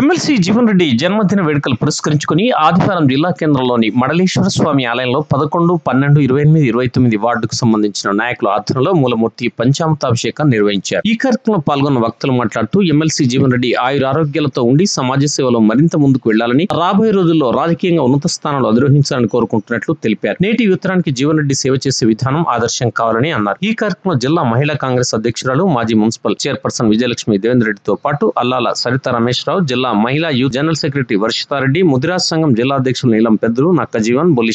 MLC Jeevan Reddy జన్మదిన వేడుకలు పురస్కరించుకుని ఆదివారం జిల్లా కేంద్రంలోని మడలేశ్వర స్వామి ఆలయంలో పదకొండు పన్నెండు ఇరవై ఎనిమిది ఇరవై తొమ్మిది వార్డుకు సంబంధించిన నాయకుల ఆధ్వర్యంలో మూలమూర్తి పంచామృతాభిషేకం నిర్వహించారు. ఈ కార్యక్రమంలో పాల్గొన్న వక్తలు మాట్లాడుతూ ఎమ్మెల్సీ జీవన్ రెడ్డి ఆయుర ఆరోగ్యాలతో ఉండి సమాజ సేవలో మరింత ముందుకు వెళ్ళాలని రాబోయే రోజుల్లో రాజకీయంగా ఉన్నత స్థానాలు అధిరోహించాలని కోరుకుంటున్నట్లు తెలిపారు. నేటి యువతరానికి జీవన్ రెడ్డి సేవ చేసే విధానం ఆదర్శం కావాలని అన్నారు. ఈ కార్యక్రమంలో జిల్లా మహిళా కాంగ్రెస్ అధ్యక్షురాలు మాజీ మున్సిపల్ చైర్పర్సన్ విజయలక్ష్మి దేవేంద్ర రెడ్డితో పాటు అల్లాల సరిత రమేష్ రావు జిల్లా మహిళా youth general secretary Varshitha Reddy Mudiraj సంఘం జిల్లా అధ్యక్షులు నీలం పెద్దలు నక్క జీవన్ బొల్లి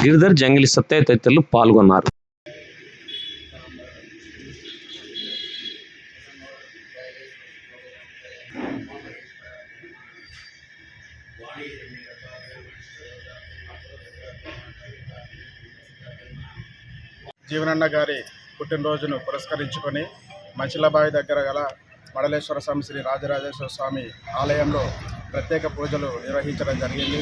గిరిధర్ జంగిలి సత్తయ్య తదితరులు పాల్గొన్నారు. జీవనన్న గారి పుట్టినరోజును పురస్కరించుకొని మంచిలబావి దగ్గర గల మడలేశ్వర స్వామి శ్రీ రాజరాజేశ్వర స్వామి ఆలయంలో ప్రత్యేక పూజలు నిర్వహించడం జరిగింది.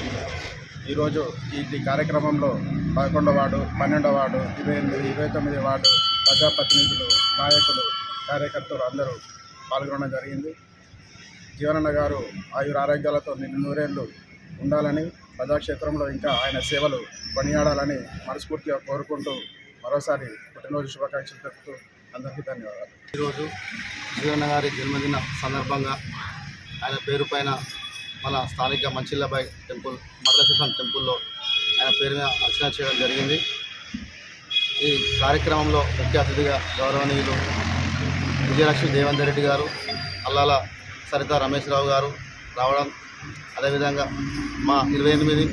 ఈరోజు ఈ కార్యక్రమంలో పదకొండవ వార్డు పన్నెండవ వార్డు ఇరవై ఎనిమిది ఇరవై తొమ్మిది వార్డు ప్రజాప్రతినిధులు నాయకులు కార్యకర్తలు అందరూ పాల్గొనడం జరిగింది. జీవనన్న గారు ఆయుర ఆరోగ్యాలతో నిన్ను నూరేళ్ళు ఉండాలని ప్రజాక్షేత్రంలో ఇంకా ఆయన సేవలు కొనియాడాలని మనస్ఫూర్తిగా కోరుకుంటూ మరోసారి పుట్టినరోజు శుభాకాంక్షలు తెలుపుతూ అందరికీ ధన్యవాదాలు. ఈరోజు జీవన్న గారి జన్మదిన సందర్భంగా ఆయన పేరు పైన మన స్థానిక మంచిల్లబాయ్ టెంపుల్ మడలసేషన్ టెంపుల్లో ఆయన పేరు మీద అర్చన చేయడం జరిగింది. ఈ కార్యక్రమంలో ముఖ్య అతిథిగా గౌరవనీయులు విజయలక్ష్మి దేవేందర్ రెడ్డి గారు అల్లాల సరిత రమేష్ రావు గారు రావడం అదేవిధంగా మా ఇరవై ఎనిమిది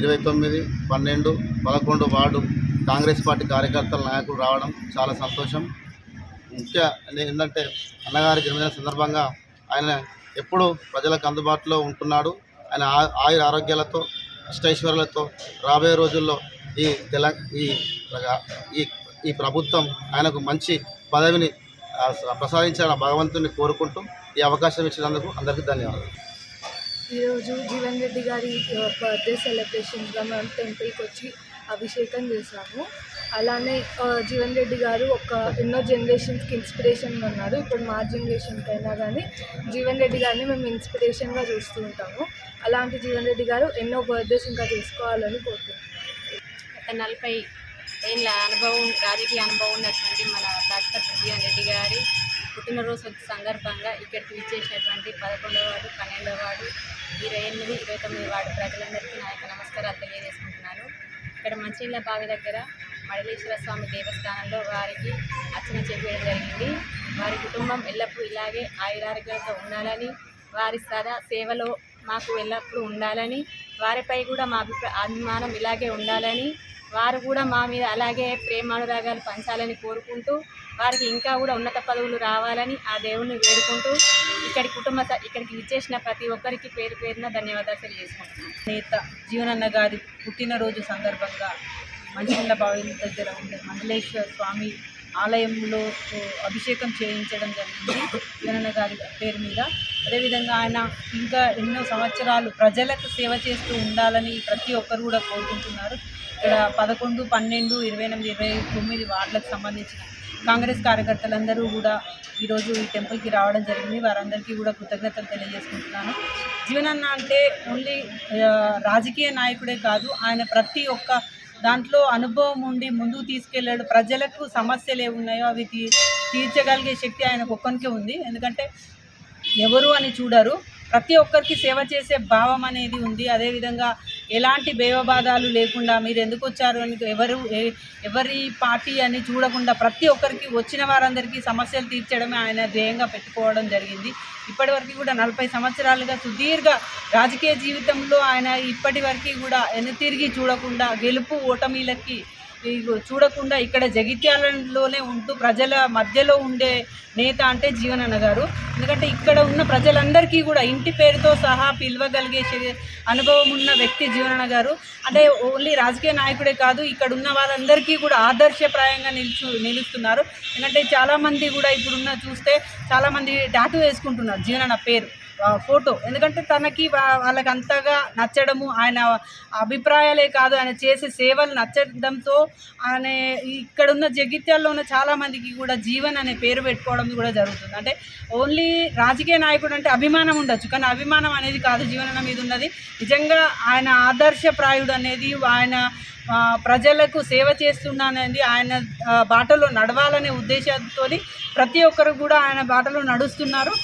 ఇరవై తొమ్మిది పన్నెండు పదకొండు వార్డు కాంగ్రెస్ పార్టీ కార్యకర్తల నాయకులు రావడం చాలా సంతోషం. ముఖ్య ఏంటంటే అన్నగారి జన్మదిన సందర్భంగా ఆయన ఎప్పుడు ప్రజలకు అందుబాటులో ఉంటున్నాడు. ఆయన ఆయుర ఆరోగ్యాలతో అష్టైశ్వర్యాలతో రాబోయే రోజుల్లో ఈ తెల ఈ ఈ ప్రభుత్వం ఆయనకు మంచి పదవిని ప్రసాదించాలని భగవంతుని కోరుకుంటూ ఈ అవకాశం ఇచ్చినందుకు అందరికీ ధన్యవాదాలు. ఈరోజు జీవన్ రెడ్డి గారి బర్త్డే సెలబ్రేషన్గా మేము టెంపుల్కి వచ్చి అభిషేకం చేశాము. అలానే జీవన్ రెడ్డి గారు ఒక ఎన్నో జనరేషన్స్కి ఇన్స్పిరేషన్గా ఉన్నారు. ఇప్పుడు మా జనరేషన్కి అయినా కానీ జీవన్ రెడ్డి గారిని మేము ఇన్స్పిరేషన్గా చూస్తూ ఉంటాము. అలాంటి జీవన్ రెడ్డి గారు ఎన్నో బర్త్డేస్ ఇంకా చేసుకోవాలని కోరుకుంటున్నాను నలభై ఏళ్ళ అనుభవం రాజకీయ అనుభవం ఉన్నటువంటి మన డాక్టర్ జీవన్ రెడ్డి గారి పుట్టినరోజు సందర్భంగా ఇక్కడికి విచ్చేసినటువంటి పదకొండవ వాడు పన్నెండవ వాడు ఇరవై ఎనిమిది ఇరవై తొమ్మిది వాడు ప్రజలందరికీ నా యొక్క నమస్కారాలు తెలియజేసుకుంటున్నాను. ఇక్కడ మంచిళ్ళ బావి దగ్గర మడలేశ్వర స్వామి దేవస్థానంలో వారికి అర్చన చేయడం జరిగింది. వారి కుటుంబం ఎల్లప్పుడూ ఇలాగే ఆయురారోగ్యాలతో ఉండాలని వారి సదా సేవలో మాకు ఎల్లప్పుడూ ఉండాలని వారిపై కూడా మా అభిప్రాయ అభిమానం ఇలాగే ఉండాలని వారు కూడా మా మీద అలాగే ప్రేమానురాగాలు పంచాలని కోరుకుంటూ వారికి ఇంకా కూడా ఉన్నత పదవులు రావాలని ఆ దేవుణ్ణి వేడుకుంటూ ఇక్కడి కుటుంబ ఇక్కడికి విచ్చేసిన ప్రతి ఒక్కరికి పేరు పేరున ధన్యవాదాలు తెలియజేసుకుంటున్నాను. నేత జీవనన్న గారి పుట్టినరోజు సందర్భంగా మంచినీళ్ళ బావి దగ్గర ఉండే మండలేశ్వర స్వామి ఆలయంలో అభిషేకం చేయించడం జరిగింది. జీవనన్న గారి పేరు మీద. అదేవిధంగా ఆయన ఇంకా ఎన్నో సంవత్సరాలు ప్రజలకు సేవ చేస్తూ ఉండాలని ప్రతి ఒక్కరు కూడా కోరుకుంటున్నారు. ఇక్కడ పదకొండు పన్నెండు ఇరవై ఎనిమిది ఇరవై తొమ్మిది వార్డులకు సంబంధించిన కాంగ్రెస్ కార్యకర్తలందరూ కూడా ఈరోజు ఈ టెంపుల్కి రావడం జరిగింది. వారందరికీ కూడా కృతజ్ఞతలు తెలియజేసుకుంటున్నాను. జీవనన్న అంటే ఓన్లీ రాజకీయ నాయకుడే కాదు ఆయన ప్రతి ఒక్క దాంట్లో అనుభవం ఉండి ముందుకు తీసుకెళ్ళాడు. ప్రజలకు సమస్యలు ఏమున్నాయో అవి తీ తీర్చగలిగే శక్తి ఆయనకు ఒక్కరికే ఉంది. ఎందుకంటే ఎవరు అని చూడరు. ప్రతి ఒక్కరికి సేవ చేసే భావం అనేది ఉంది. అదేవిధంగా ఎలాంటి భేవబాధాలు లేకుండా మీరు ఎందుకు వచ్చారు అని ఎవరు ఎవరి పార్టీ అని చూడకుండా ప్రతి ఒక్కరికి వచ్చిన వారందరికీ సమస్యలు తీర్చడమే ఆయన ధ్యేయంగా పెట్టుకోవడం జరిగింది. ఇప్పటివరకు కూడా నలభై సంవత్సరాలుగా సుదీర్ఘ రాజకీయ జీవితంలో ఆయన ఇప్పటి వరకు కూడా వెనుతిరిగి చూడకుండా గెలుపు ఓటమిలకి చూడకుండా ఇక్కడ జగిత్యాలలోనే ఉంటూ ప్రజల మధ్యలో ఉండే నేత అంటే జీవనన్న గారు. ఎందుకంటే ఇక్కడ ఉన్న ప్రజలందరికీ కూడా ఇంటి పేరుతో సహా పిలవగలిగే అనుభవం ఉన్న వ్యక్తి జీవనన్న గారు. అంటే ఓన్లీ రాజకీయ నాయకుడే కాదు ఇక్కడ ఉన్న వాళ్ళందరికీ కూడా ఆదర్శప్రాయంగా నిలుచు నిలుస్తున్నారు. ఎందుకంటే చాలామంది కూడా ఇప్పుడున్న చూస్తే చాలామంది టాటూ వేసుకుంటున్నారు జీవనన్న పేరు. ఫోటో. ఎందుకంటే తనకి వా- వాళ్ళకి అంతగా నచ్చడము ఆయన అభిప్రాయాలే కాదు ఆయన చేసే సేవలు నచ్చడంతో ఆయన ఇక్కడున్న జగిత్యాల్లో ఉన్న చాలామందికి కూడా జీవన్ అనే పేరు పెట్టుకోవడం కూడా జరుగుతుంది. అంటే ఓన్లీ రాజకీయ నాయకుడు అంటే అభిమానం ఉండొచ్చు కానీ అభిమానం అనేది కాదు జీవన మీద ఉన్నది. నిజంగా ఆయన ఆదర్శప్రాయుడు అనేది ఆయన ప్రజలకు సేవ చేస్తున్నానని ఆయన బాటలో నడవాలనే ఉద్దేశంతో ప్రతి ఒక్కరు కూడా ఆయన బాటలో నడుస్తున్నారు.